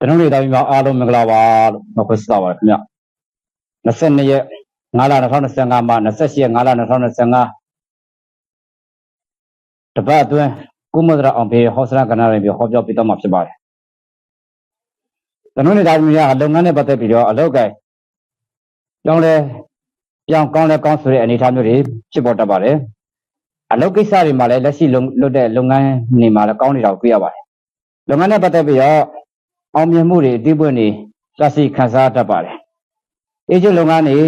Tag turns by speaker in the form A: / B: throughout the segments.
A: တနင်္ဂနွေတိုင်းမှာအားလုံးမင်္ဂလာပါလို့နှုတ်ခွန်းဆက်ပါရခင်ဗျ22ရက်5လ2025မှာ28ရက်5လ2025တပတ်အတွင်းကုမဒရာအောင်ဘေဟောစရာကနာရပြီးဟောပြောပြတော့မှာဖြစ်ပါတယ်တနင်္ဂနွေတိုင်းမှာလုပ်ငန်းနဲ့ပတ်သက်ပြီးတော့အလုပ်ကိုင်ကြောင်းလဲပြောင်းကောင်းလဲကောင်းဆိုတဲ့အနေအထားမျိုးတွေဖြစ်ပေါ်တတ်ပါတယ်အလုပ်ကိစ္စတွေမှာလည်းလက်ရှိလုပ်တဲ့လုပ်ငန်းတွေမှာလည်းကောင်းနေတာကိုတွေ့ရပါတယ်လုပ်ငန်းနဲ့ပတ်သက်ပြီးတော့ အောင်မြင်မှုတွေအတိအပွင့်တွေသရှိခံစားတတ်ပါတယ်။အေဂျင့်လုပ်ငန်းတွေ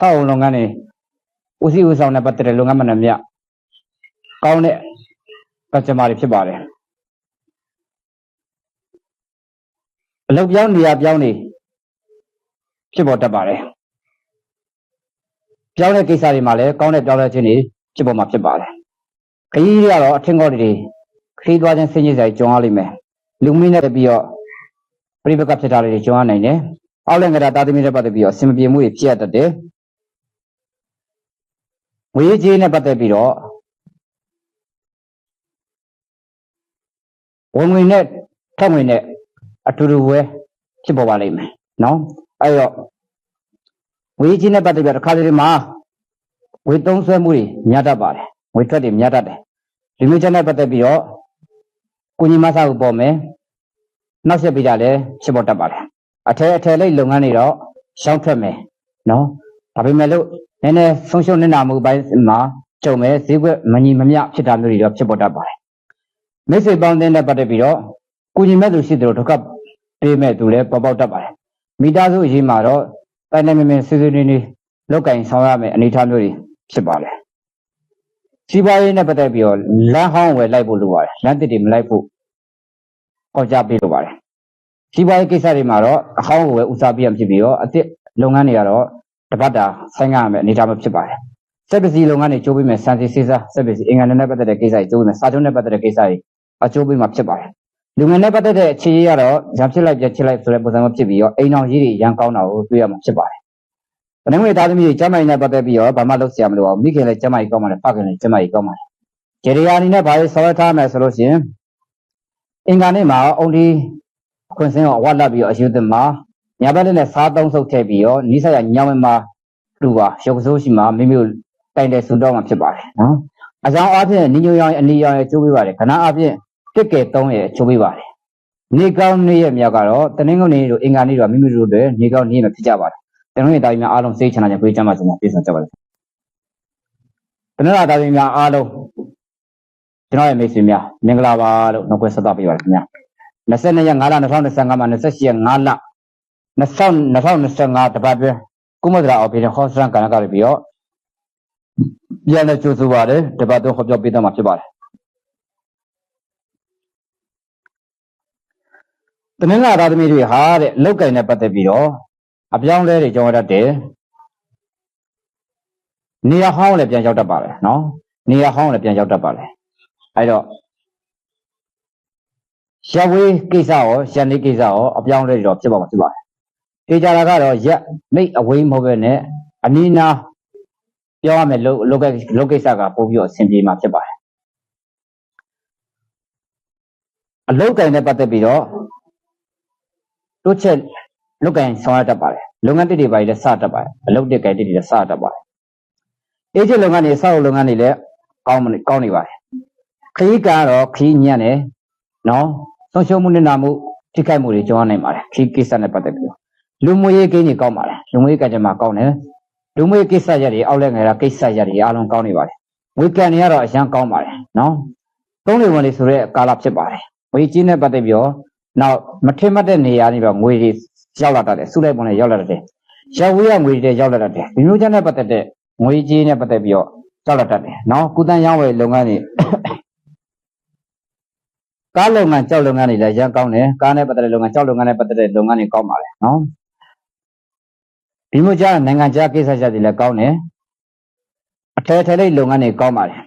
A: ထောက်အောင်လုပ်ငန်းတွေဦးစီးဦးဆောင်တဲ့ပတ်သက်တဲ့လုပ်ငန်းမှန်သမျှကောင်းတဲ့ပတ်ချမာတွေဖြစ်ပါတယ်။အလုပ်ပြောင်းနေရပြောင်းနေဖြစ်ပေါ်တတ်ပါတယ်။ပြောင်းတဲ့ကိစ္စတွေမှာလည်းကောင်းတဲ့ပြောင်းလဲခြင်းတွေဖြစ်ပေါ်မှာဖြစ်ပါတယ်။ခရီးတွေကတော့အထင်ကောတွေခရီးသွားခြင်းဆင်းရဲစရာကြုံရလိမ့်မယ်။လူမင်းနဲ့ပြီးတော့ ပြိပကဖြစ်တာတွေကျွမ်းနိုင်တယ်။အောက်လည်းငါတာသမီနဲ့ပတ်သက်ပြီးတော့အစင်မပြေမှုတွေဖြစ်ရတတ်တယ်။ငွေကြေးနဲ့ပတ်သက်ပြီးတော့ဝင်ငွေနဲ့ထွက်ငွေနဲ့အတူတူပဲဖြစ်ပေါ်ပါလိမ့်မယ်နော်။အဲတော့ငွေကြေးနဲ့ပတ်သက်ပြီးတော့တစ်ခါတလေမှာငွေသုံးစွဲမှုတွေများတတ်ပါတယ်။ငွေထွက်တွေများတတ်တယ်။ဒီမျိုးချက်နဲ့ပတ်သက်ပြီးတော့ကိုကြီးမဆာကိုပေါ်မယ်။ နောက်ဆက်ပြီးတာလည်းဖြစ်ပေါ်တတ်ပါတယ်အထယ်အထယ်လေးလုပ်ငန်းတွေတော့ရှောင်းထွက်မယ်နော်ဒါပေမဲ့လို့နည်းနည်းဆုံးရှုံးနေတာမှုပိုင်းမှာကြုံမယ်ဈေးကွက်မညီမမျှဖြစ်တာမျိုးတွေတော့ဖြစ်ပေါ်တတ်ပါတယ်မိတ်ဆွေပေါင်းတဲ့နဲ့ပတ်သက်ပြီးတော့ကုညီမဲ့သူရှိတယ်လို့ဒုက္ခပေးမဲ့သူလည်းပေါ်ပေါက်တတ်ပါတယ်မိသားစုအရေးမှာတော့တိုင်တိုင်မင်မင်ဆွေးဆွေးနွေးနွေးလောက်ကင်ဆောင်ရမယ်အနေအထားမျိုးတွေဖြစ်ပါတယ်စီးပွားရေးနဲ့ပတ်သက်ပြီးတော့လမ်းဟောင်းဝယ်လိုက်ဖို့လိုပါတယ်လမ်းတစ်တွေမလိုက်ဖို့ ကောက်ကြပေးလိုပါတယ်စီးပွားရေးကိစ္စတွေမှာတော့အဟောင်းကိုပဲဦးစားပေးရမှာဖြစ်ပြီးတော့အစ်စ်လုပ်ငန်းတွေကတော့တပတ်တာဆိုင်ရမယ်အနေအထားမှာဖြစ်ပါတယ်စက်ပစ္စည်းလုပ်ငန်းတွေကျိုးပေးမယ်စံစီစေးစားစက်ပစ္စည်းအင်္ဂါနဲ့ပတ်သက်တဲ့ကိစ္စတွေကျိုးမယ်စာချုပ်နဲ့ပတ်သက်တဲ့ကိစ္စတွေအကျိုးပေးမှာဖြစ်ပါတယ်လူငယ်နဲ့ပတ်သက်တဲ့အခြေအရတော့ရံဖြစ်လိုက်ပြချစ်လိုက်ဆိုတဲ့ပုံစံမျိုးဖြစ်ပြီးတော့အိမ်အောင်ကြီးတွေရံကောင်းတာကိုတွေ့ရမှာဖြစ်ပါတယ်။ဗနငွေသားသမီးတွေကျမ်းမာရေးနဲ့ပတ်သက်ပြီးတော့ဘာမှလုပ်စရာမလိုပါဘူး။မိခင်လည်းကျမ်းမာရေးကောင်းပါတယ်၊ဖခင်လည်းကျမ်းမာရေးကောင်းပါတယ်။ကြေရရာအနေနဲ့ဘာလို့ဆောင်ရွက်ထားမယ်ဆိုလို့ရှိရင် အင်္ဂါနေ့မှာအုံဒီခွန်စင်းကိုအဝတ်လက်ပြီးတော့အယူသမှာညာဘက်နဲ့စားသုံးဆုပ်ထည့်ပြီးတော့နီးစပ်ရညောင်းမမှာလူပါရုပ်ဆိုးရှိမှာမိမိတို့တိုင်တယ်ဆူတော့မှာဖြစ်ပါတယ်နော်။အကြောင်းအဖြစ်နီညိုရောင်ရဲ့အနီရောင်ရဲ့ကျိုးပေးပါတယ်ခဏအဖြစ်တစ်ကဲသုံးရဲ့ကျိုးပေးပါတယ်။နေကောင်းနေ့ရဲ့မြောက်ကတော့တနင်္ဂနွေနေ့တို့အင်္ဂါနေ့တို့မိမိတို့တွေနေကောင်းနေ့မှာဖြစ်ကြပါတယ်။တနင်္ဂနွေတိုင်းများအားလုံးစိတ်ချမ်းသာကြပြေးကြမှာကျွန်တော်ပြေဆုံးကြပါလိမ့်မယ်။တနင်္လာတိုင်းများအားလုံး ကျွန်တော်ရဲ့မိတ်ဆွေများမင်္ဂလာပါလို့နှုတ်ခွန်းဆက်သပေးပါရခင်ဗျာ။22ရက်5လ2025မှာ28ရက်5လ2025တပတ်တွင်ကုမဒရာအော်ပေဟောစရန်ကနကရပြီးတော့ပြန်လဲကြိုးဆိုပါတယ်တပတ်တော့ဟောပြောပေးတော့မှာဖြစ်ပါတယ်တနင်္လာသားသမီးတွေဟာတဲ့လောက်ကင်နဲ့ပတ်သက်ပြီးတော့အပြောင်းလဲတွေကြောင်းရတတ်တယ်နေရာဟောင်းလည်းပြန်ရောက်တတ်ပါတယ်နော်နေရာဟောင်းလည်းပြန်ရောက်တတ်ပါတယ် အဲတော့ရဝေးကိစ္စရောရန်နေကိစ္စရောအပြောင်းလဲတွေတော့ဖြစ်ပါမှာဖြစ်ပါတယ်တေချာတာကတော့ရက်မိတ်အဝေးမဟုတ်ပဲနဲ့အနီးနားပြောရမယ်လောကလောကိစ္စကပို့ပြီးတော့အဆင်ပြေမှာဖြစ်ပါတယ်အလောက်ကင်နဲ့ပတ်သက်ပြီးတော့တို့ချက်လောက်ကင်ဆောင်ရတတ်ပါတယ်လုပ်ငန်းတစ်တွေပါလည်းစတတ်ပါတယ်အလုပ်တစ်ကင်တစ်တွေလည်းစတတ်ပါတယ်အေဂျင့်လုပ်ငန်းတွေစောက်လုပ်ငန်းတွေလည်းကောင်းမကောင်းနေပါတယ် ခရီးကတော့ခရီးညံ့တယ်နော်ဆုံးရှုံးမှုနဲ့နာမှုထိခိုက်မှုတွေကြုံရနိုင်ပါတယ်ခရီးကိစ္စနဲ့ပတ်သက်ပြီးတော့လူမှုရေးကိန်းတွေကောင်းပါတယ်လူမှုရေးကံကြမ္မာကောင်းတယ်လူမှုရေးကိစ္စရက်တွေအောက်လက်ငယ်တာကိစ္စရက်တွေအားလုံးကောင်းနေပါတယ်ဝေကံတွေကတော့အရန်ကောင်းပါတယ်နော်သုံးလေဝင်လေဆိုတဲ့ကာလဖြစ်ပါတယ်ဝေကြီးနဲ့ပတ်သက်ပြီးတော့နောက်မထင်မှတ်တဲ့နေရာတွေပါငွေတွေရောက်လာတတ်တယ်စုလိုက်ပုံနဲ့ရောက်လာတတ်တယ်ရက်ဝေးရငွေတွေရောက်လာတတ်တယ်ဒီမျိုးချက်နဲ့ပတ်သက်တဲ့ငွေကြီးနဲ့ပတ်သက်ပြီးတော့ရောက်လာတတ်တယ်နော်ကုသန်းရောင်းဝယ်လုပ်ငန်းတွေ ကားလုပ်ငန်းကြောက်လုပ်ငန်းတွေလည်းရန်ကောင်းတယ်ကားနဲ့ပတ်သက်တဲ့လုပ်ငန်းကြောက်လုပ်ငန်းနဲ့ပတ်သက်တဲ့လုပ်ငန်းတွေကောင်းပါလေနော်ဒီမျိုးကြားနိုင်ငံခြားကိစ္စချက်တွေလည်းကောင်းတယ်အထယ်ထယ်လေးလုပ်ငန်းတွေကောင်းပါတယ်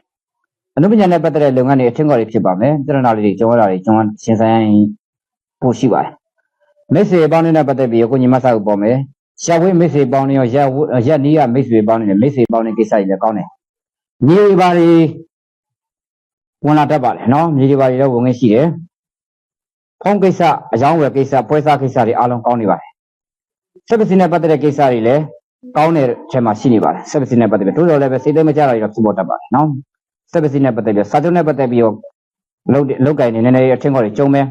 A: အနုပညာနဲ့ပတ်သက်တဲ့လုပ်ငန်းတွေအထင်ကော်တွေဖြစ်ပါမယ်တရနာလေးတွေကျော်ရတာတွေကျောင်းရှင်းဆိုင်ပို့ရှိပါတယ်မိတ်ဆွေပေါင်းနဲ့ပတ်သက်ပြီးကိုညီမဆောက်ပေါ်မယ်ရှာဝေးမိတ်ဆွေပေါင်းတွေရောရက်ရက်နီးကမိတ်ဆွေပေါင်းတွေနဲ့မိတ်ဆွေပေါင်းတွေကိစ္စတွေလည်းကောင်းတယ်မြေတွေပါတွေ ဝင်လာတတ်ပါလေနော်မြေတွေပါတွေတော့ဝင်ငင်းရှိတယ်ဖုန်းကိစ္စအကြောင်းဝယ်ကိစ္စပွဲစားကိစ္စတွေအားလုံးကောင်းနေပါတယ်စက်ပစီနဲ့ပတ်သက်တဲ့ကိစ္စတွေလည်းကောင်းတဲ့အချက်မှာရှိနေပါတယ်စက်ပစီနဲ့ပတ်သက်ပြီးတိုးတော်လည်းပဲစိတ်သိမ်းမကြတာတွေတော့ဖြစ်ပေါ်တတ်ပါတယ်နော်စက်ပစီနဲ့ပတ်သက်ပြီးစာချုပ်နဲ့ပတ်သက်ပြီးတော့လုတ်လုတ်ကင်နေနေနေအထင်ခေါ်တွေကျုံမဲ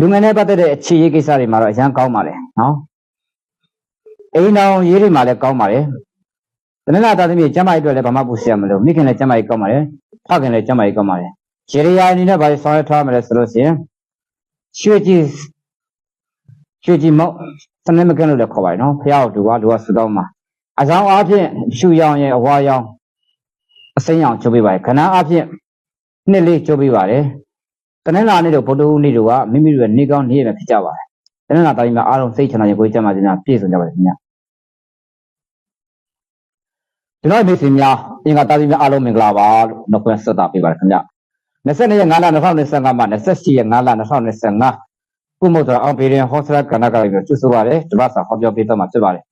A: လူငယ်နဲ့ပတ်သက်တဲ့အခြေရေးကိစ္စတွေမှာတော့အရန်ကောင်းပါတယ်နော်အိမ်တော်ရေးတွေမှာလည်းကောင်းပါတ ယ်တနင်္လာသားသမီးကျမ်းမာရေးအတွက်လည်းဘာမှပူစရာမလိုမိခင်လည်းကျမ်းမာရေးကောင်းပါတယ်ဖခင်လည်းကျမ်းမာရေးကောင်းပါတယ်ရေရီယာအနေနဲ့ဘာလို့ဆောင်ရွက်ထားမလဲဆိုလို့ရှိရင်ရွှေကြီးရွှေကြီးမောက်စနေမကန်းလို့လည်းခေါ်ပါတယ်နော်ဖះတို့ကလူကစတောင်းမှာအဆောင်အားဖြင့်ရှူရောင်ရဲ့အဝါရောင်အစိမ်းရောင်ချုပ်ပေးပါတယ်ခဏအားဖြင့်နှစ်လေးချုပ်ပေးပါတယ်တနင်္လာနေ့တို့ဗုဒ္ဓဟူးနေ့တို့ကမိမိတို့ရဲ့နေကောင်းနေရဖြစ်ကြပါတယ်တနင်္လာတိုင်းမှာအားလုံးစိတ်ချမ်းသာရင်ကိုယ်ကျမ်းမာခြင်းများပြည့်စုံကြပါစေခင်ဗျာ ကျွန်တော်မိတ်ဆွေများအင်္ဂါတာသမီးများအားလုံးမင်္ဂလာပါလို့နှုတ်ခွန်းဆက်တာပေးပါတယ်ခင်ဗျာ22ရက်5လ2025မှာ28ရက်5လ2025ကုမုတ်တော်အောင်ပေရင်ဟောစရာကဏ္ဍကလေးကိုကျွတ်ဆိုပါတယ်ဒီမှာစာဟောပြောပေးတော့မှာဖြစ်ပါတယ်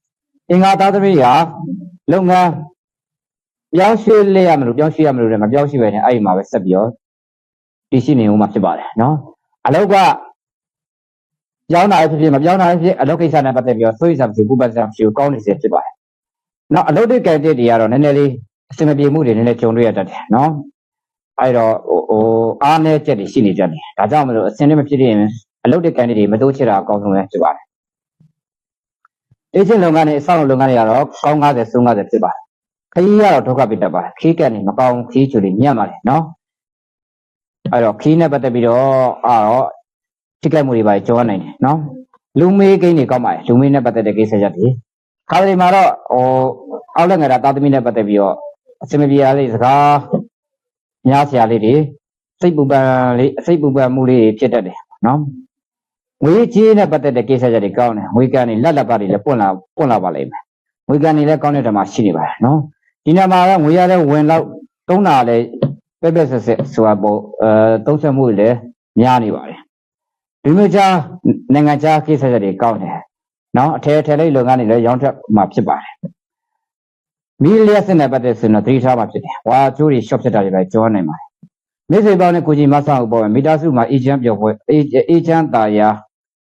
A: အင်္ဂါသားသမီးဟာလုပ်ငန်းပြောင်းရွှေ့လဲရမလို့ပြောင်းရွှေ့ရမလို့လည်းမပြောင်းရွှေ့ပဲနဲ့အဲ့ဒီမှာပဲဆက်ပြီးတော့တည်ရှိနေဦးမှာဖြစ်ပါတယ်နော်အလောက်ကပြောင်းတာဖြစ်ဖြစ်မပြောင်းတာဖြစ်ဖြစ်အလုပ်ကိစ္စနဲ့ပတ်သက်ပြီးတော့ဆိုရစားဖြစ်ပူပန်စားဖြစ်ကောင်းနေစေဖြစ်ပါတယ် နော်အလုပ်တွေကဲတဲ့တွေကတော့နည်းနည်းလေးအဆင်မပြေမှုတွေနည်းနည်းကြုံတွေ့ရတတ်တယ်နော်အဲ့တော့ဟိုဟိုအားနည်းချက်တွေရှိနေကြတယ်ဒါကြောင့်မလို့အဆင်နဲ့မဖြစ်ရင်အလုပ်တွေကံတွေမတိုးချတာအကောင်းဆုံးပဲဖြစ်ပါတယ်အေဂျင့်လုပ်ငန်းတွေအဆောင်လုပ်ငန်းတွေကတော့ကောင်း90ဆုံး90ဖြစ်ပါတယ်ခရီးကတော့ဒုက္ခပိတတ်ပါတယ်ခီးကံနေမကောင်းခီးချူတွေညံ့ပါတယ်နော်အဲ့တော့ခီးနဲ့ပတ်သက်ပြီးတော့အာတော့ထိခိုက်မှုတွေပါကြောရနိုင်တယ်နော်လူမေးကိန်းတွေကောက်ပါတယ်လူမေးနဲ့ပတ်သက်တဲ့ကိစ္စရပ်တွေ ခါးတွေမှာတော့ဟိုအောက်လက်ငယ်တာတာသမီနဲ့ပတ်သက်ပြီးတော့အစမပြေရလေးစကားများဆရာလေးတွေစိတ်ပူပန်လေးစိတ်ပူပန်မှုလေးဖြစ်တတ်တယ်နော်ငွေကြီးနဲ့ပတ်သက်တဲ့ကိစ္စရပ်တွေကောင်းတယ်ငွေကန်တွေလက်လက်ပါတွေလည်းပွင့်လာပွင့်လာပါလိမ့်မယ်ငွေကန်တွေလည်းကောင်းတဲ့တမှာရှိနေပါတယ်နော်ဒီနေ့မှာကငွေရတဲ့ဝင်လောက်တုံးတာလည်းပဲပဲဆက်ဆက်ဆိုတာပေါ့အဲတုံးဆက်မှုတွေလည်းများနေပါတယ်ဒီမျိုးကြားနိုင်ငံခြားကိစ္စရပ်တွေကောင်းတယ် နော်အထည်အထည်လေးလုပ်ငန်းတွေလည်းရောင်းထွက်မှာဖြစ်ပါတယ်မီလျက်စနဲ့ပတ်သက်ဆိုတော့သတိထားမှာဖြစ်တယ်ဝါချိုးတွေ shop ဖြစ်တာတွေလည်းကြောနိုင်ပါတယ်မိစေပေါင်းနဲ့ကိုကြီးမဆောက်ပေါ်မှာမိသားစုမှာအေချမ်းပျော်ပွဲအေချမ်းတာယာ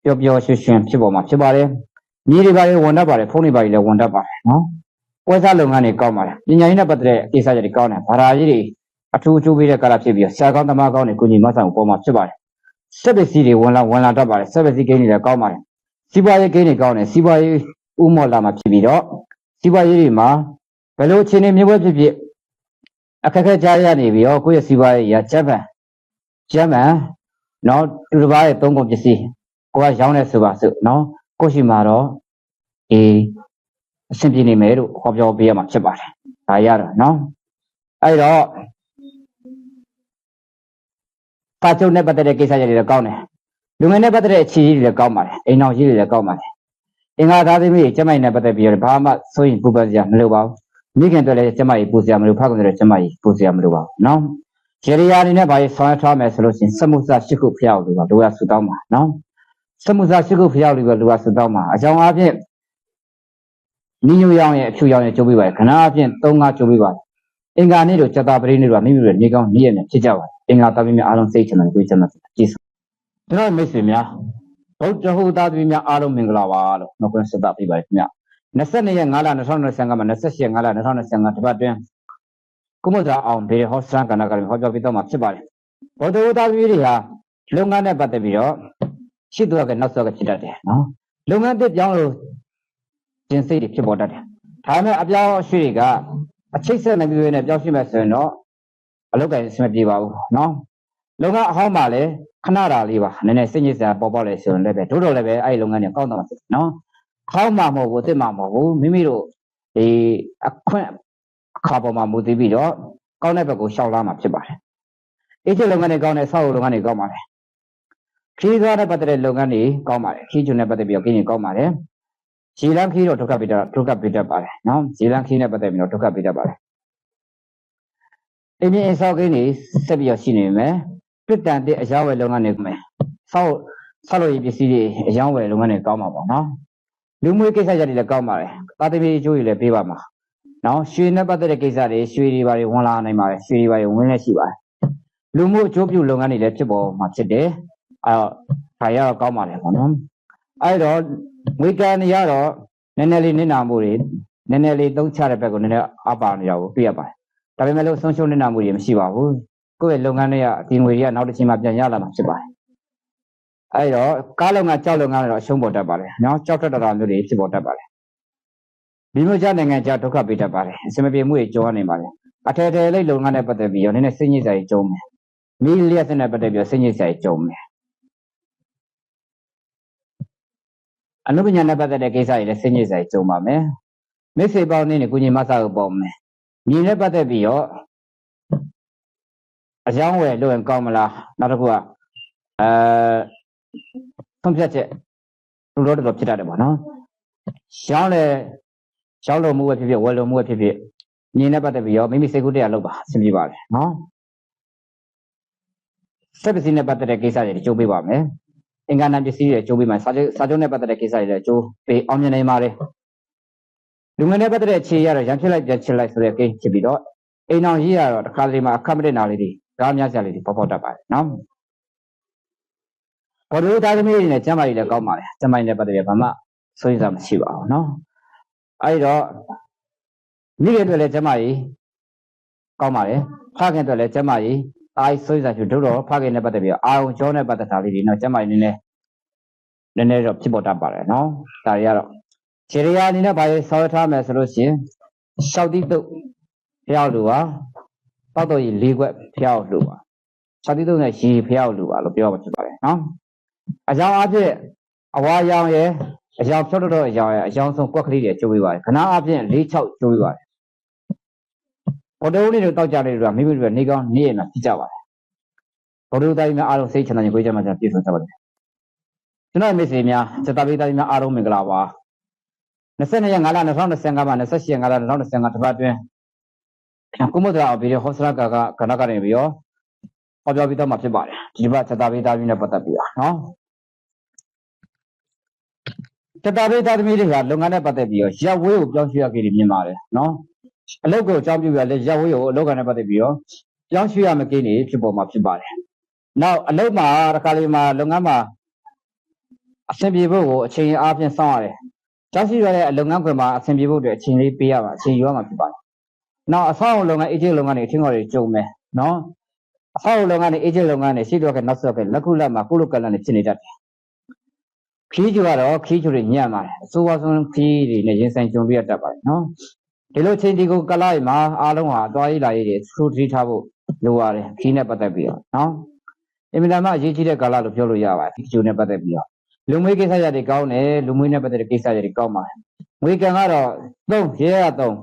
A: ပျော်ပျော်ရွှင်ရွှင်ဖြစ်ပေါ်မှာဖြစ်ပါတယ်။မြေတွေပါလေဝန်တတ်ပါတယ်ဖုန်းတွေပါလေလည်းဝန်တတ်ပါတယ်နော်။ပွဲစားလုပ်ငန်းတွေကောင်းပါတယ်။ပညာရေးနဲ့ပတ်သက်တဲ့အကိစ္စတွေကောင်းတယ်။ဘာသာရေးတွေအထူးအကျိုးပေးတဲ့ကာလဖြစ်ပြီးဆရာကောင်းသမားကောင်းတွေကိုကြီးမဆောက်ပေါ်မှာဖြစ်ပါတယ်။စက်ပစ္စည်းတွေဝန်လာဝန်လာတတ်ပါတယ်။စက်ပစ္စည်းကိန်းတွေလည်းကောင်းပါတယ်။ စီးပွားရေးကိန်းတွေကောင်းတယ်။စီးပွားရေးဥမော်လာမှာဖြစ်ပြီးတော့စီးပွားရေးတွေမှာဘယ်လိုအခြေအနေမျိုးပဲဖြစ်ဖြစ်အခက်အခဲကြားရနေပြီးတော့ကိုယ့်ရဲ့စီးပွားရေးရဂျပန်ဂျပန်နော်တူတစ်ပါးရဲ့သုံးကုန်ပစ္စည်းကိုကရောင်းနေဆိုပါစို့နော်ကိုရှိမှာတော့အေးအဆင်ပြေနေမယ်လို့ဟောပြောပေးရမှာဖြစ်ပါတယ်ဒါရတော့နော်အဲ့တော့ပါချုပ်နဲ့ပတ်သက်တဲ့ကိစ္စတွေလည်းကောင်းတယ် လူငယ်နဲ့ပတ်သက်တဲ့အခြေကြီးတွေလည်းကောင်းပါတယ်အိမ်အောင်ကြီးတွေလည်းကောင်းပါတယ်အင်္ဂါသားသမီးကျမကြီးနဲ့ပတ်သက်ပြီးတော့ဘာမှစိုးရင်ပူပန်စရာမလိုပါဘူးမိခင်တို့လည်းကျမကြီးပူစရာမလိုဖခင်တို့လည်းကျမကြီးပူစရာမလိုပါဘူးနော်ရေရီယာအနေနဲ့ဘာကြီးဆောင်းရထားမယ်ဆိုလို့ရှိရင်စမှုစရှိခုဖျောက်လို့ပါလိုရဆူတောင်းပါနော်စမှုစရှိခုဖျောက်လို့ပဲလိုရဆူတောင်းပါအကြောင်းအားဖြင့်နိညိုရောင်ရဲ့အဖြူရောင်ရဲ့ကျိုးပေးပါတယ်ခဏအားဖြင့်၃၅ကျိုးပေးပါတယ်အင်္ဂါနေ့တို့စက်တာပရိနေ့တို့ကမိမိတို့နေကောင်းနေရနဲ့ဖြစ်ကြပါတယ်အင်္ဂါတာသမီးများအားလုံးစိတ်ချမ်းသာကြွေးချမ်းသာကြည်စု ကျွန်တော်မိတ်ဆွေများဘုရားဟူသားသမီးများအားလုံးမင်္ဂလာပါလို့နှုတ်ခွန်းဆက်တာပေးပါတယ်ခင်ဗျ22ရက်5လ2025မှာ28ရက်5လ2025တပတ်တွင်ကုမ္ပဒါအောင်ဘေဟောစရန်ကဏ္ဍကလည်းဟောပြောပြီးတော့မှာဖြစ်ပါတယ်ဘုဒ္ဓဝတ္တပြည်တွေဟာလုပ်ငန်းနဲ့ပတ်သက်ပြီးတော့ရှိသူကနောက်ဆော့ကဖြစ်တတ်တယ်နော်လုပ်ငန်းတစ်ပြောင်းလို့ကျင်စိတ်တွေဖြစ်ပေါ်တတ်တယ်ဒါပေမဲ့အပြောင်းအရွှေ့တွေကအချိတ်ဆက်နေပြီးနဲ့ပြောင်းရွှေ့မယ်ဆိုရင်တော့အလုပ်ကိုင်အဆင်မပြေပါဘူးနော် လုပ်ငန်းအဟောင်းမှလည်းခဏတာလေးပါနည်းနည်းစိတ်ညစ်စရာပေါ်ပေါက်လေဆိုရင်လည်းပဲတို့တော့လည်းပဲအဲ့ဒီလုပ်ငန်းတွေကောင်းတော့မှာဖြစ်တယ်နော်ဟောင်းမှမဟုတ်ဘူးအစ်စ်မှမဟုတ်ဘူးမိမိတို့ဒီအခွင့်အခါပေါ်မှာမူတည်ပြီးတော့ကောင်းတဲ့ဘက်ကိုရှောက်လာမှာဖြစ်ပါတယ်။အေးချလုပ်ငန်းတွေကောင်းတယ်ဆောက်လုပ်ငန်းတွေကောင်းပါတယ်။ခီးသွားတဲ့ပတ်သက်တဲ့လုပ်ငန်းတွေကောင်းပါတယ်။ခီးကျွန်းနဲ့ပတ်သက်ပြီးတော့ခီးတွေကောင်းပါတယ်။ဂျီလန်ခီးတော့ဒုက္ခပိတဒုက္ခပိတပါတယ်နော်။ဂျီလန်ခီးနဲ့ပတ်သက်ပြီးတော့ဒုက္ခပိတပါတယ်။အင်းအဆောက်ကိန်းတွေဆက်ပြီးတော့ရှိနေမယ်။ ပြစ်တန်တဲ့အရောင်းဝယ်လုပ်ငန်းတွေမယ်။ဆောက်ဆောက်လို့ရပစ္စည်းတွေအရောင်းဝယ်လုပ်ငန်းတွေကောင်းပါပေါ့နော်။လူမှုကိစ္စရပ်တွေလည်းကောင်းပါတယ်။သာသမီအကျိုးတွေလည်းပေးပါမှာ။နော်ရွှေနဲ့ပတ်သက်တဲ့ကိစ္စတွေရွှေတွေဘာတွေဝင်လာနိုင်ပါတယ်ရွှေတွေဘာတွေဝင်လည်းရှိပါတယ်လူမှုအကျိုးပြုလုပ်ငန်းတွေလည်းဖြစ်ပေါ်မှာဖြစ်တယ်အဲတော့ခါရတော့ကောင်းပါလေပေါ့နော်အဲတော့ငွေကံတွေကတော့နည်းနည်းလေးနစ်နာမှုတွေနည်းနည်းလေးသုံးချတဲ့ဘက်ကိုနည်းနည်းအပါနေရကိုတွေ့ရပါတယ်ဒါပေမဲ့လို့ဆုံးရှုံးနစ်နာမှုတွေမရှိပါဘူး ကိုယ့်ရဲ့လုပ်ငန်းတွေကအဒီငွေတွေကနောက်တစ်ချိန်မှပြန်ရလာမှာဖြစ်ပါတယ်အဲတော့ကားလုပ်ငန်းကြောက်လုပ်ငန်းတွေတော့အရှုံးပေါ်တတ်ပါတယ်နော်ကြောက်တတ်တာမျိုးတွေဖြစ်ပေါ်တတ်ပါတယ်ဒီမျိုးကြနိုင်ငံကြဒုက္ခပေးတတ်ပါတယ်အစမပြေမှုတွေကြောနေပါတယ်အထယ်ထယ်လေးလုပ်ငန်းနဲ့ပတ်သက်ပြီးတော့နည်းနည်းစိတ်ညစ်စရာကြီးကြုံမယ်မိလျက်စနဲ့ပတ်သက်ပြီးတော့စိတ်ညစ်စရာကြီးကြုံမယ်အနုပညာနဲ့ပတ်သက်တဲ့ကိစ္စတွေလည်းစိတ်ညစ်စရာကြီးကြုံပါမယ်မိတ်ဆွေပေါင်းနေနဲ့ကုညီမဆာကိုပေါ့မယ်ညီနဲ့ပတ်သက်ပြီးတော့ အကြောင်းဝယ်လို့ရင်ကောင်းမလားနောက်တစ်ခုကအဲဆုံးဖြတ်ချက်လူတော်တော်ဖြစ်တတ်တယ်ပေါ့နော်ရှောင်းလေရှောင်းလို့မှုပဲဖြစ်ဖြစ်ဝယ်လို့မှုပဲဖြစ်ဖြစ်ညီနဲ့ပတ်သက်ပြီးတော့မိမိစိတ်ကူးတရားလုပ်ပါအဆင်ပြေပါလေနော်စက်ပစ္စည်းနဲ့ပတ်သက်တဲ့ကိစ္စတွေကြိုးပေးပါမယ်အင်္ဂါနာပစ္စည်းတွေကြိုးပေးမယ်စာချုပ်စာချုပ်နဲ့ပတ်သက်တဲ့ကိစ္စတွေလည်းကြိုးပေးအောင်မြင်နိုင်ပါတယ်လူငယ်နဲ့ပတ်သက်တဲ့ခြေရတော့ရံဖြစ်လိုက်ပြန်ချစ်လိုက်ဆိုတဲ့ကိန်းဖြစ်ပြီးတော့အိမ်အောင်ကြီးရတော့တစ်ခါတလေမှာအခက်မတက်နာလေးတွေ ဒါများစရာလေးတွေပေါ်ပေါ်တတ်ပါတယ်နော်ဘော်ဒိုသားသမီးတွေနဲ့ကျမ်းမာရေးလည်းကောင်းပါတယ်ကျမ်းမာရေးနဲ့ပတ်သက်ပြီးဘာမှစိုးရိမ်စရာမရှိပါဘူးနော်အဲဒီတော့မိခင်အတွက်လည်းကျမ်းမာရေးကောင်းပါတယ်ဖခင်အတွက်လည်းကျမ်းမာရေးအားစိုးရိမ်စရာရှိတို့တော့ဖခင်နဲ့ပတ်သက်ပြီးအာရုံကြောနဲ့ပတ်သက်တာလေးတွေနော်ကျမ်းမာရေးနည်းနည်းနည်းနည်းတော့ဖြစ်ပေါ်တတ်ပါတယ်နော်ဒါတွေကတော့ခြေရအနေနဲ့ဘာရေးဆောက်ထားမယ်ဆိုလို့ရှိရင်ရှောက်တိတုတ်ဖျောက်လူပါ ပောက်တော့ကြီး၄ခွက်ဖျောက်လူပါရှောက်တိတုတ်နဲ့ရီဖျောက်လူပါလို့ပြောမှာဖြစ်ပါတယ်နော်အကြောင်းအဖြစ်အဝါရောင်ရဲ့အကြောင်းဖြောက်တော့အကြောင်းရဲ့အကြောင်းဆုံးကွက်ကလေးတွေကျိုးပေးပါတယ်ခဏအဖြစ်၄၆ကျိုးပေးပါတယ်ဘော်ဒိုလေးတို့တောက်ကြတဲ့လူကမိမိတို့ကနေကောင်းနေရမှာဖြစ်ကြပါတယ်ဘော်ဒိုတိုင်းများအားလုံးစိတ်ချမ်းသာခြင်းကိုကြမှာပြည့်စုံကြပါတယ်ကျွန်တော်မိတ်ဆွေများစတာပိသားများအားလုံးမင်္ဂလာပါ22ရက်5လ2025မှာ28ရက်5လ2025တပတ်တွင် ကုမုဒ္ဒရာအဘိရဟောစရာကကကဏကနေပြီးတော့ဟောပြောပြီးတော့မှဖြစ်ပါတယ်ဒီဘက်စတာပိသားများနဲ့ပတ်သက်ပြီးတော့နော်စတာပိသားသမီးတွေကလုပ်ငန်းနဲ့ပတ်သက်ပြီးတော့ရပ်ဝေးကိုပြောင်းရွှေ့ရကြတယ်မြင်ပါတယ်နော်အလုပ်ကိုအကြောင်းပြုရလဲရပ်ဝေးကိုအလုပ်ကနဲ့ပတ်သက်ပြီးတော့ပြောင်းရွှေ့ရမကိန်းနေဖြစ်ပေါ်မှာဖြစ်ပါတယ်နောက်အလုပ်မှာတစ်ခါလေးမှာလုပ်ငန်းမှာအဆင်ပြေဖို့ကိုအချိန်အားဖြင့်စောင့်ရတယ်ကျောင်းရှိရတဲ့အလုပ်ငန်းခွင်မှာအဆင်ပြေဖို့အတွက်အချိန်လေးပေးရပါအချိန်ယူရမှာဖြစ်ပါတယ်။ နောက်အဆောက်အုံလုပ်ငန်းအေဂျင့်လုပ်ငန်းတွေအထင်တော်တွေကြုံမယ်နော်။အဆောက်အုံလုပ်ငန်းတွေအေဂျင့်လုပ်ငန်းတွေရှိတော့ကနောက်ဆော့ကလက်ခုလက်မှာကုလကလန်တွေဖြစ်နေတတ်တယ်။ခီးကျူကတော့ခီးကျူတွေညံ့ပါတယ်။အစိုးရဆုံးခီးတွေနဲ့ရင်ဆိုင်ကြုံတွေ့ရတတ်ပါတယ်နော်။ဒီလိုချိန်ဒီကိုကလာရီမှာအားလုံးဟာအသွားရေးလာရေးတွေသတိထားဖို့လိုရတယ်ခီးနဲ့ပတ်သက်ပြီးတော့နော်။အင်မတန်မှအရေးကြီးတဲ့ကာလလို့ပြောလို့ရပါတယ်ခီးကျူနဲ့ပတ်သက်ပြီးတော့လူမွေးကိစ္စရတွေကောင်းတယ်လူမွေးနဲ့ပတ်သက်တဲ့ကိစ္စရတွေကောင်းပါတယ်ငွေကံကတော့သုံးရဲရသုံး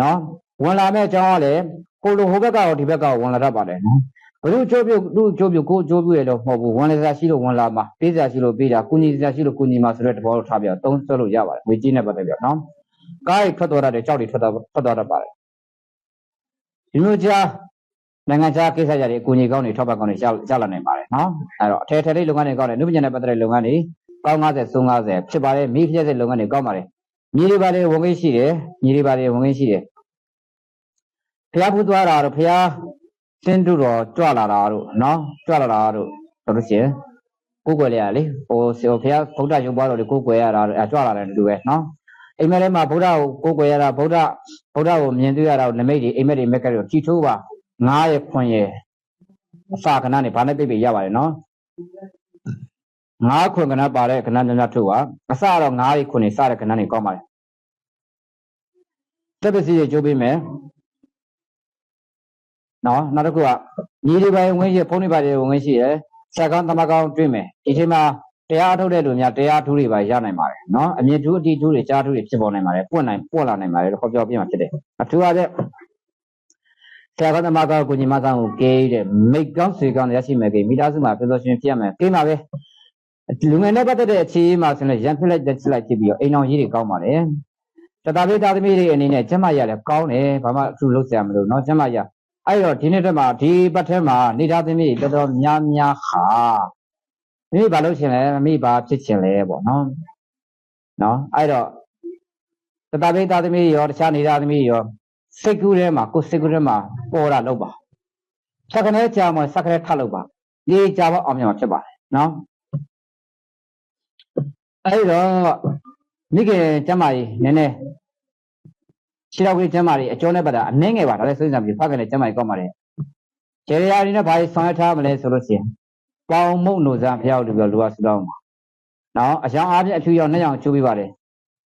A: နော် ဝင်လာမဲ့အကြောင်းကလည်းကိုလိုဟိုဘက်ကရောဒီဘက်ကရောဝင်လာတတ်ပါတယ်နော်ဘလို့ချိုးပြုတ်သူ့ချိုးပြုတ်ကိုချိုးပြုတ်ရတော့မဟုတ်ဘူးဝင်လာစားရှိလို့ဝင်လာမှာပေးစားရှိလို့ပေးတာကုညီစားရှိလို့ကုညီမှာဆိုတဲ့တဘောလို့ထားပြတော့သုံးဆွဲလို့ရပါတယ်ငွေကြီးနဲ့ပတ်သက်ပြီးတော့နော်ကားတွေထွက်သွားတဲ့ကြောက်တွေထွက်သွားထွက်သွားတတ်ပါတယ်ဒီလိုကြားနိုင်ငံခြားကိစ္စကြတွေအကူအညီကောင်းတွေထောက်ပံ့ကောင်းတွေရလာနိုင်ပါတယ်နော်အဲတော့အထည်ထည်လေးလုပ်ငန်းတွေကောင်းတယ်နုပညာနဲ့ပတ်သက်တဲ့လုပ်ငန်းတွေပေါင်း90 350ဖြစ်ပါတယ်မိဖျက်တဲ့လုပ်ငန်းတွေကောင်းပါတယ်မြေတွေပါတယ်ဝင်ကြီးရှိတယ်မြေတွေပါတယ်ဝင်ကြီးရှိတယ် ဖျားဖူးသွားတာတော့ဖျားစင်းတူတော်ကြွလာတာတို့နော်ကြွလာတာတို့တို့လို့ရှိရင်ကိုယ်ွယ်လေးရလေဟိုဖျားဗုဒ္ဓရုပ်ပွားတော်တွေကိုယ်ွယ်ရတာအဲကြွလာတယ်တူပဲနော်အိမ်မက်ထဲမှာဗုဒ္ဓကိုကိုယ်ွယ်ရတာဗုဒ္ဓဗုဒ္ဓကိုမြင်တွေ့ရတာနမိတ်တွေအိမ်မက်တွေမက်ကတွေကြည်ထိုးပါ9ရဲ့ခွန်ရဲ့အစာကဏ္ဍနဲ့ဘာနဲ့ပြည့်ပြည့်ရပါတယ်နော်ငါးခွန်ကဏ္ဍပါတဲ့ကဏ္ဍများများထုတ်ပါအစတော့ငါးရီခွန်နေစတဲ့ကဏ္ဍတွေကောင်းပါတယ်တက်ပစီရေကျိုးပေးမယ် နော်နောက်တစ်ခုကညီတွေပိုင်းဝင်ရှိဖုန်းတွေပိုင်းတွေဝင်ရှိတယ်ဆက်ကောင်းသမကောင်းတွေ့မယ်ဒီချိန်မှာတရားထုတ်တဲ့လူများတရားထူးတွေပါရနိုင်ပါတယ်နော်အမြင့်ထူးအတီထူးတွေကြားထူးတွေဖြစ်ပေါ်နိုင်ပါတယ်ပွင့်နိုင်ပွင့်လာနိုင်ပါတယ်လို့ခေါ်ပြောပြမှာဖြစ်တယ်အထူးအားဖြင့်ဆရာကသမကောင်းကိုညီမဆောင်ကိုကေးတဲ့မိတ်ကောင်းစေကောင်းရရှိမယ်ကေးမိသားစုမှာပြန်လို့ရှင်ပြရမယ်ကေးပါပဲလူငယ်နဲ့ပတ်သက်တဲ့အခြေအေးမှာဆိုရင်ရန်ဖြစ်လိုက်တက်ချလိုက်ဖြစ်ပြီးတော့အိမ်အောင်ကြီးတွေကောင်းပါတယ်တတားလေးတာသမီးတွေအနေနဲ့ကျမရလည်းကောင်းတယ်ဘာမှအထူးလုပ်ဆရာမလို့နော်ကျမရ အဲ့တော့ဒီနေ့တည်းမှာဒီပတ်ထဲမှာနေသားသမီးတော်တော်များများဟာမိမိဘာလုပ်ချင်လဲမိဘာဖြစ်ချင်လဲပေါ့နော်နော်အဲ့တော့တတာပိသားသမီးရောတခြားနေသားသမီးရောစိတ်ကူးထဲမှာကိုယ်စိတ်ကူးထဲမှာပေါ်တာလုပ်ပါစက္ကနဲ့ကြာမှစက္ကနဲ့ထပ်လို့ပါဒီကြာတော့အောင်မြင်မှာဖြစ်ပါတယ်နော်အဲ့တော့မိခင်ကျမကြီးနည်းနည်း ခြေတော်ကြီးကျမကြီးအကျော်နဲ့ပတ်တာအနှင်းငယ်ပါဒါလည်းစဉ်းစားပြီးဖခင်နဲ့ကျမကြီးကောက်ပါတယ်ကျေရယာရီနဲ့ဘာကြီးဆောင်ရွက်ထားမလဲဆိုလို့ရှိရင်ပေါင်မုံနိုစားဖျောက်လို့ပြောလူကဆူတောင်းပါနော်အချောင်းအားဖြင့်အဖြူရောင်နှစ်ရောင်ချိုးပေးပါတယ်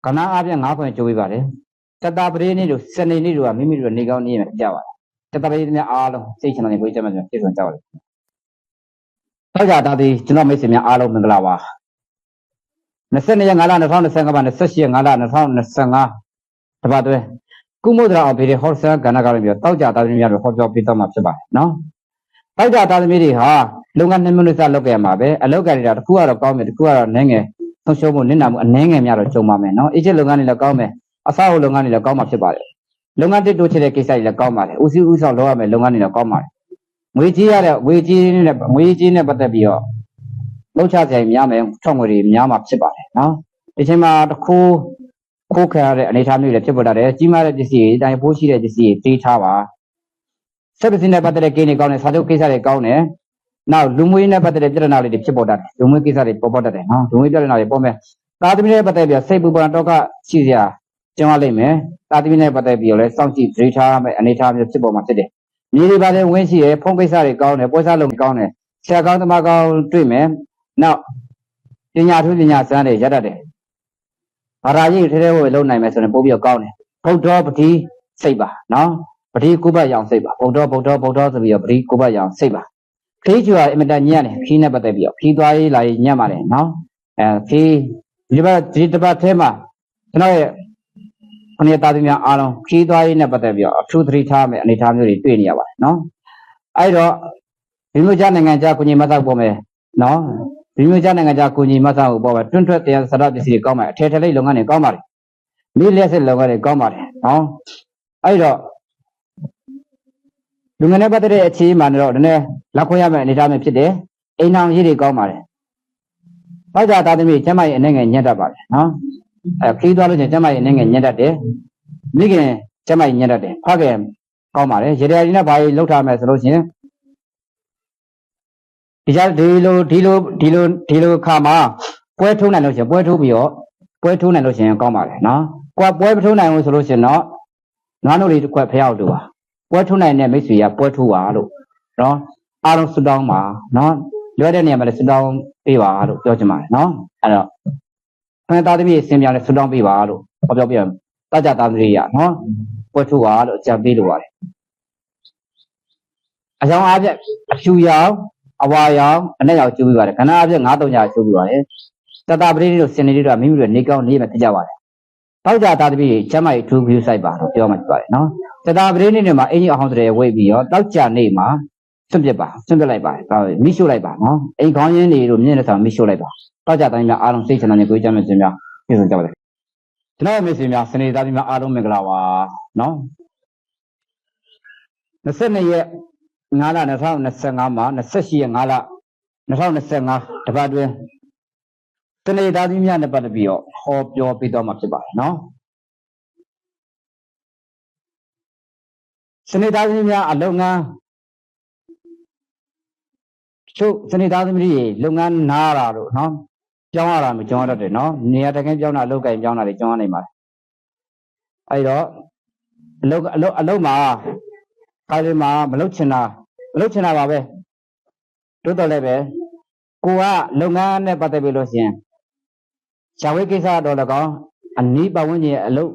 A: ကဏ္ဍအားဖြင့်၅ခွင့်ချိုးပေးပါတယ်တတပရိနေ့တို့စနေနေ့တို့ကမိမိတို့နေကောင်းနေရကြပါတယ်တတပရိနေ့အားလုံးစိတ်ချမ်းသာနေကိုကျမကြီးပြည့်စုံကြပါလိမ့်တော့ကြတာဒီကျွန်တော်မိတ်ဆွေများအားလုံးမင်္ဂလာပါ22ရက်5လ2025ပါ28ရက်5လ2025တပတ်တွဲ ကုမုဒ္ဒရာအဖေတွေဟောဆန်ကဏ္ဍကလည်းပြီးတော့တောက်ကြတာသမီးများတို့ဟောပြောပေးတော့မှာဖြစ်ပါတယ်နော်တောက်ကြတာသမီးတွေဟာလုပ်ငန်းနှစ်မျိုးနဲ့စလုပ်ကြရမှာပဲအလုပ်ကတွေတစ်ခုကတော့ကောင်းမယ်တစ်ခုကတော့နည်းငယ်ဆုံးရှုံးမှုနစ်နာမှုအနည်းငယ်များတော့ကြုံပါမယ်နော်အေဂျင့်လုပ်ငန်းတွေလည်းကောင်းမယ်အစားအုပ်လုပ်ငန်းတွေလည်းကောင်းမှာဖြစ်ပါတယ်လုပ်ငန်းတစ်တိုးချတဲ့ကိစ္စတွေလည်းကောင်းပါတယ်ဦးစီးဦးဆောင်လုပ်ရမယ်လုပ်ငန်းတွေလည်းကောင်းပါတယ်ငွေကြီးရတဲ့ငွေကြီးနဲ့ငွေကြီးနဲ့ပတ်သက်ပြီးတော့လှုပ်ချစရာများမယ်ထွက်ငွေတွေများမှာဖြစ်ပါတယ်နော်ဒီချိန်မှာတစ်ခု ခိုးခံရတဲ့အနေအထားမျိုးတွေဖြစ်ပေါ်လာတယ်ကြီးမားတဲ့ပစ္စည်းတွေတိုင်းပိုးရှိတဲ့ပစ္စည်းတွေတေးထားပါဆက်ပစ္စည်းနဲ့ပတ်သက်တဲ့ကိန်းတွေကောင်းတယ်စာချုပ်ကိစ္စတွေကောင်းတယ်နောက်လူမှုရေးနဲ့ပတ်သက်တဲ့ပြဿနာလေးတွေဖြစ်ပေါ်တတ်တယ်လူမှုရေးကိစ္စတွေပေါ်ပေါ်တတ်တယ်နော်လူမှုရေးပြဿနာတွေပေါ်မယ်သာသမီနဲ့ပတ်သက်ပြီးစိတ်ပူပန်တော့ကရှိစရာကျင်းရလိမ့်မယ်သာသမီနဲ့ပတ်သက်ပြီးတော့လည်းစောင့်ကြည့်ဒိထားမယ်အနေအထားမျိုးဖြစ်ပေါ်မှာဖြစ်တယ်မြေတွေပါလေဝင်းရှိတယ်ဖုန်းကိစ္စတွေကောင်းတယ်ပွဲစားလုံးကောင်းတယ်ဆရာကောင်းသမားကောင်းတွေ့မယ်နောက်ပညာထူးပညာစမ်းတွေရတတ်တယ် ဘာသာရေးထဲထဲဝယ်လုံနိုင်မယ်ဆိုရင်ပို့ပြီးတော့ကောင်းတယ်ဗုဒ္ဓပတိစိတ်ပါနော်ပတိကုဘတ်ရောင်စိတ်ပါဗုဒ္ဓဗုဒ္ဓဗုဒ္ဓဆိုပြီးတော့ပတိကုဘတ်ရောင်စိတ်ပါခီးကျွာအင်မတန်ညံ့တယ်ခီးနဲ့ပတ်သက်ပြီးတော့ခီးသွားရေးလာရေးညံ့ပါတယ်နော်အဲခီးဒီဘက်ဒီတစ်ပတ်ထဲမှာကျွန်တော်ရဲ့ခဏတာသမီးများအားလုံးခီးသွားရေးနဲ့ပတ်သက်ပြီးတော့အထူးသတိထားမယ်အနေအထားမျိုးတွေတွေ့နေရပါတယ်နော်အဲ့တော့ဒီမျိုးကြားနိုင်ငံကြားကိုညီမတ်သောက်ပေါ်မယ်နော် ဒီမျိုးကြားနိုင်ငံကြားကိုညီမတ်သောက်ပေါ်မယ်တွန်းထွက်တရားစရပစ္စည်းတွေကောင်းပါတယ်အထည်ထလိတ်လုပ်ငန်းတွေကောင်းပါတယ်မိလျက်စစ်လုပ်ငန်းတွေကောင်းပါတယ်နော်အဲ့တော့လူငယ်နဲ့ပတ်သက်တဲ့အခြေအနေမှာတော့နည်းနည်းလက်ခွင့်ရမယ့်အနေအထားမျိုးဖြစ်တယ်အိမ်အောင်ရေးတွေကောင်းပါတယ်။ဘာသာသားသမီးကျမရဲ့အနေငယ်ညက်တတ်ပါတယ်နော်။အဲခီးသွားလို့ချင်းကျမရဲ့အနေငယ်ညက်တတ်တယ်။မိခင်ကျမရဲ့ညက်တတ်တယ်။ဖခင်ကောင်းပါတယ်။ရေရည်နဲ့ဘာကြီးလှုပ်ထားမယ်ဆိုလို့ချင်း ဒီကြဒီလိုဒီလိုဒီလိုဒီလိုခါမှာပွဲထိုးနိုင်လို့ချင်းပွဲထိုးပြီးတော့ပွဲထိုးနိုင်လို့ချင်းကောင်းပါတယ်နော်။ကိုကပွဲမထိုးနိုင်ဘူးဆိုလို့ချင်းတော့နွားနို့လေးတစ်ခွက်ဖျောက်တူပါ။ပွဲထိုးနိုင်တဲ့မိတ်ဆွေကပွဲထိုးပါလို့နော်။အားလုံးစတောင်းပါနော်။လွယ်တဲ့နေရာမှာလည်းစတောင်းပေးပါလို့ပြောချင်ပါတယ်နော်အဲ့တော့ခဏသားသမီးစင်ပြောင်းလဲစတောင်းပေးပါလို့ဟောပြောပြတကြသားသမီးရနော်ပွဲထုတ်ပါလို့အကြံပေးလိုပါတယ်အကြောင်းအားဖြင့်အဖြူရောင် အဝါရောင်အနဲ့ရောင်ကျူးပြီးပါတယ်ခဏအားဖြင့်9 3ညကျူးပြီးပါတယ်တတပရိတို့စင်နေတို့မိမိတို့နေကောင်းနေမှဖြစ်ကြပါတယ်တောက်ကြသားသမီးချမ်းမကြီးထူး view site ပါလို့ပြောမှဖြစ်ပါတယ်နော်တတပရိနေ့မှာအင်ကြီးအဟောင်းတွေဝိတ်ပြီးရောတောက်ကြနေ့မှာစွန့်ပစ်ပါစွန့်ပစ်လိုက်ပါဒါမိရှို့လိုက်ပါနော်အိမ်ခေါင်းရင်းတွေတို့မြင့်တဲ့ဆောင်မိရှို့လိုက်ပါတော့ကြတိုင်းများအားလုံးစိတ်ချမ်းသာနေကိုကြမ်းမဲ့ခြင်းများပြည့်စုံကြပါစေကျွန်တော်မိတ်ဆွေများစနေသားများအားလုံးမင်္ဂလာပါနော်22ရက် 5လ2025မှာ28ရက်5လ2025တပတ်တွင်စနေသားများနဲ့ပတ်သက်ပြီးတော့ဟောပြောပေးတော့မှာဖြစ်ပါတယ်နော်စနေသားများအလုံးငန်းချုပ်စနေသားသမီးတွေလုပ်ငန်းနားတာတို့နော်ကြောင်းရတာမကြောင်းရတတ်တယ်နော်နေရာတကယ်ကြောင်းတာအလုပ်ကင်ကြောင်းတာတွေကြောင်းရနိုင်ပါတယ်အဲ့တော့အလုပ်အလုပ်အလုပ်မှာ ခိုင်လေးမှာမလုပ်ချင်တာမလုပ်ချင်တာပါပဲတိုးတော်လည်းပဲကိုကလုပ်ငန်းနဲ့ပတ်သက်ပြီးလို့ရှိရင်ရှာဝေးကိစ္စတော့လည်းကောင်းအနီးပတ်ဝန်းကျင်ရဲ့အလုပ်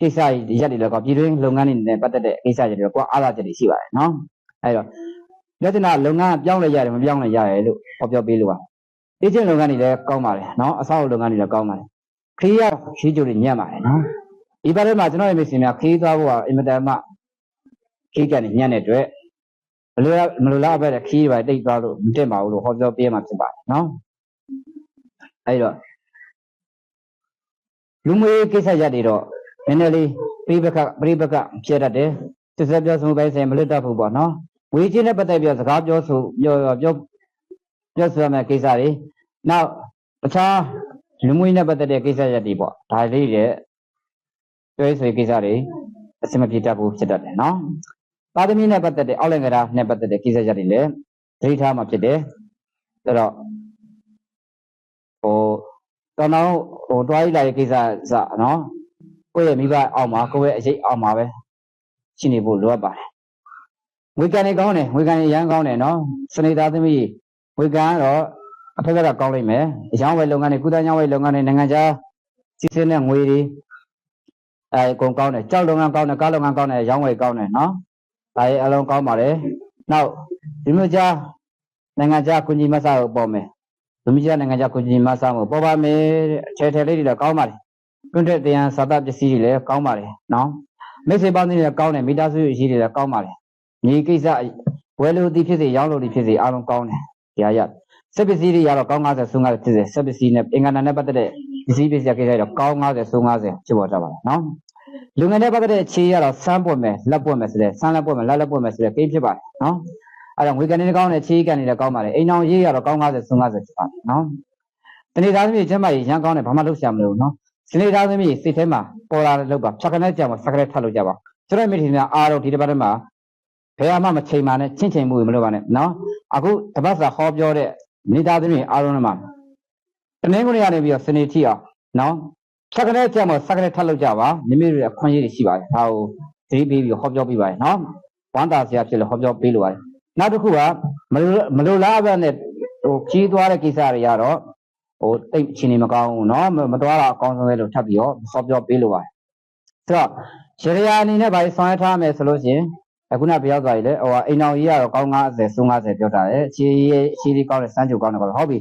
A: ကိစ္စတွေရက်တွေလည်းကောင်းပြည်တွင်းလုပ်ငန်းတွေနဲ့ပတ်သက်တဲ့ကိစ္စတွေတော့ကိုကအားသာချက်တွေရှိပါတယ်နော်အဲ့တော့လက္ခဏာလုပ်ငန်းပြောင်းလဲရတယ်မပြောင်းလဲရတယ်လို့ဟောပြောပေးလို့ပါအေဂျင့်လုပ်ငန်းတွေလည်းကောင်းပါတယ်နော်အဆောက်အဦလုပ်ငန်းတွေလည်းကောင်းပါတယ်ခရီးရခရီးကြိုတွေညံ့ပါတယ်နော်ဒီဘက်ထဲမှာကျွန်တော်ရဲ့မိတ်ဆွေများခရီးသွားဖို့ကအင်မတန်မှ ခရီးကနေညံ့တဲ့အတွက်ဘယ်လိုလဲမလိုလားပဲခရီးတွေတိတ်သွားလို့မတက်ပါဘူးလို့ဟောပြောပေးမှဖြစ်ပါတယ်နော်အဲ့တော့လူမျိုးရေးကိစ္စရက်တွေတော့နည်းနည်းလေးပြိပခပြိပခဖြစ်တတ်တယ်စစ်ဆက်ပြောဆုံးပိုင်းဆိုင်မလွတ်တတ်ဘူးပေါ့နော်ဝေချင်းနဲ့ပတ်သက်ပြီးတော့စကားပြောဆိုပြောပြောပြောဆိုရမယ့်ကိစ္စတွေနောက်တခြားလူမှုရေးနဲ့ပတ်သက်တဲ့ကိစ္စရပ်တွေပေါ့ဒါလေးတွေပြောရေးဆိုရေးကိစ္စတွေအစမပြေတတ်ဘူးဖြစ်တတ်တယ်နော် သားသမီးနဲ့ပတ်သက်တဲ့အောက်လင်္ကာနဲ့ပတ်သက်တဲ့ကိစ္စချက်တွေလည်းသတိထားမှဖြစ်တယ်အဲ့တော့ဟိုတော်တော်ဟိုတွားရည်လာရဲ့ကိစ္စစနော်ကိုယ့်ရဲ့မိဘအောက်မှာကိုယ့်ရဲ့အရေးအောက်မှာပဲရှိနေဖို့လိုအပ်ပါတယ်ဝေကန်နေကောင်းတယ်ဝေကန်နေရမ်းကောင်းတယ်နော်စနေသားသမီးဝေကန်ကတော့အထက်ကတော့ကောင်းလိမ့်မယ်အရောင်းဝယ်လုပ်ငန်းတွေကုသညောင်းဝယ်လုပ်ငန်းတွေနိုင်ငံခြားစီစဉ်တဲ့ငွေတွေအဲအကုန်ကောင်းတယ်ကြောက်လုပ်ငန်းကောင်းတယ်ကားလုပ်ငန်းကောင်းတယ်ရောင်းဝယ်ကောင်းတယ်နော် ဒါရဲ့အလုံးကောင်းပါတယ်နောက်ဒီမျိုးကြားနိုင်ငံခြားကုညီမဆာကိုပေါ်မယ်ဒီမျိုးကြားနိုင်ငံခြားကုညီမဆာကိုပေါ်ပါမယ်တဲ့အချေထဲလေးတွေလည်းကောင်းပါတယ်တွန့်တဲ့တရားစာသပစ္စည်းတွေလည်းကောင်းပါတယ်နော်မိတ်ဆွေပေါင်းတွေလည်းကောင်းတယ်မိသားစုရှိတွေလည်းကောင်းပါတယ်ညီကိစ္စဝယ်လို့ဒီဖြစ်စေရောင်းလို့ဒီဖြစ်စေအားလုံးကောင်းတယ်တရားရစက်ပစ္စည်းတွေကတော့ကောင်း90ဆုံး90ဖြစ်စေစက်ပစ္စည်းနဲ့အင်္ဂါနာနဲ့ပတ်သက်တဲ့ပစ္စည်းပစ္စည်းကိစ္စတွေတော့ကောင်း90ဆုံး90ဖြစ်ပေါ်ကြပါတယ်နော် လူငယ်နဲ့ပတ်သက်တဲ့ခြေရတော့စမ်းပွက်မယ်လက်ပွက်မယ်ဆိုတဲ့စမ်းလက်ပွက်မယ်လက်လက်ပွက်မယ်ဆိုတဲ့ကိဖြစ်ပါတယ်နော်အဲ့တော့ငွေကန်နေကောင်းတဲ့ခြေကန်နေလည်းကောင်းပါတယ်အိမ်အောင်ရေးရတော့ကောင်း90ဆုံး90ဖြစ်ပါတယ်နော်တနေ့သားသမီးကျမ်းမာရေးရန်ကောင်းတယ်ဘာမှလုပ်ရှာမလို့နော်စနေသားသမီးစိတ်ထဲမှာပေါ်လာတဲ့လောက်ပါဖြတ်ခနဲ့ကြောင်စကရက်ထပ်လို့ကြပါကျွန်တော်မိထင်များအားတော့ဒီတစ်ပတ်ထဲမှာဘယ်မှမချိန်ပါနဲ့ချင်းချိန်မှုမလုပ်ပါနဲ့နော်အခုတပတ်စာဟောပြောတဲ့မိသားသမီးအားလုံးမှာတနင်္ဂနွေကနေပြီးတော့စနေထိအောင်နော် စက္ကနဲ့ကြမှာစက္ကနဲ့ထပ်လုပ်ကြပါမိမိတွေအခွင့်အရေးတွေရှိပါတယ်ဒါကိုသတိပေးပြီးဟောပြောပေးပါတယ်နော်ဝမ်းသာစရာဖြစ်လို့ဟောပြောပေးလိုပါတယ်နောက်တစ်ခုကမလိုမလိုလားအပ်တဲ့ဟိုကြီးသွားတဲ့ကိစ္စတွေကတော့ဟိုတိတ်ချင်းနေမကောင်းဘူးနော်မတော်တာအကောင်းဆုံးပဲလို့ထပ်ပြီးတော့ဟောပြောပေးလိုပါတယ်ဆိုတော့ရရာအနေနဲ့ဗာရေးဆောင်ရထားမယ်ဆိုလို့ရှိရင်အခုနပြောသွားပြီလေဟိုအိမ်အောင်ကြီးကတော့ကောင်း90 50ပြောတာလေအခြေအခြေကြီးကောင်းတယ်စမ်းကြိုကောင်းတယ်ပေါ့ဟုတ်ပြီ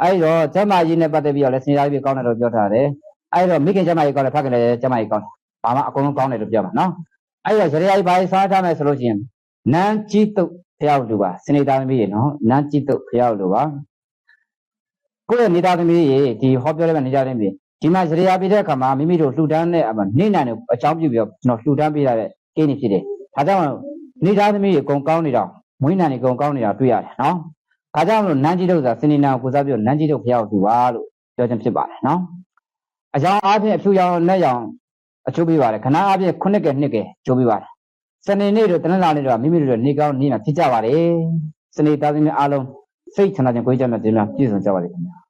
A: အဲ့တော့ကျမကြီးနဲ့ပတ်သက်ပြီးတော့လည်းစဉ်းစားပြီးကောင်းတယ်လို့ပြောထားတယ် အဲ့တော့မိခင်ကျမကြီးကောင်းတယ်ဖခင်လည်းကျမကြီးကောင်းတယ်ဘာမှအကုန်လုံးကောင်းတယ်လို့ပြောပါနော်အဲ့တော့ရေရာကြီးဘာဆောင်ရွက်ထားမယ်ဆိုလို့ရှိရင်နန်းကြီးတုတ်ဖျောက်လူပါစနေသားသမီးရေနော်နန်းကြီးတုတ်ဖျောက်လူပါကိုယ့်ရဲ့နေသားသမီးရေဒီဟောပြောတဲ့နေသားသမီးဒီမှာဇရေယာပြတဲ့အခါမှာမိမိတို့လှူဒန်းတဲ့အမှနေနိုင်တယ်အကြောင်းပြုပြီးတော့ကျွန်တော်လှူဒန်းပေးရတဲ့ကိန်းနေဖြစ်တယ်။ဒါကြောင့်နေသားသမီးရေအကုန်ကောင်းနေတော့မွေးနိုင်နေအကုန်ကောင်းနေတာတွေ့ရတယ်နော်။ဒါကြောင့်မလို့နန်းကြီးတို့ဆိုတာစနေနာကိုစားပြီးတော့နန်းကြီးတို့ဖျောက်သူပါလို့ပြောခြင်းဖြစ်ပါတယ်နော်။ အကြောင်းအားဖြင့်အဖြူရောင်နဲ့ရောင်အချိုးပေးပါတယ်ခဏအားဖြင့်ခုနှစ်ကနှစ်ကချိုးပေးပါတယ်။စနေနေ့တို့တနင်္လာနေ့တို့မိမိတို့နေကောင်းနေမှာဖြစ်ကြပါတယ်။စနေသားသမီးအားလုံးစိတ်ချမ်းသာခြင်းကိုယ်ကြမ်းတဲ့တင်များပြည့်စုံကြပါလိမ့်ခင်ဗျာ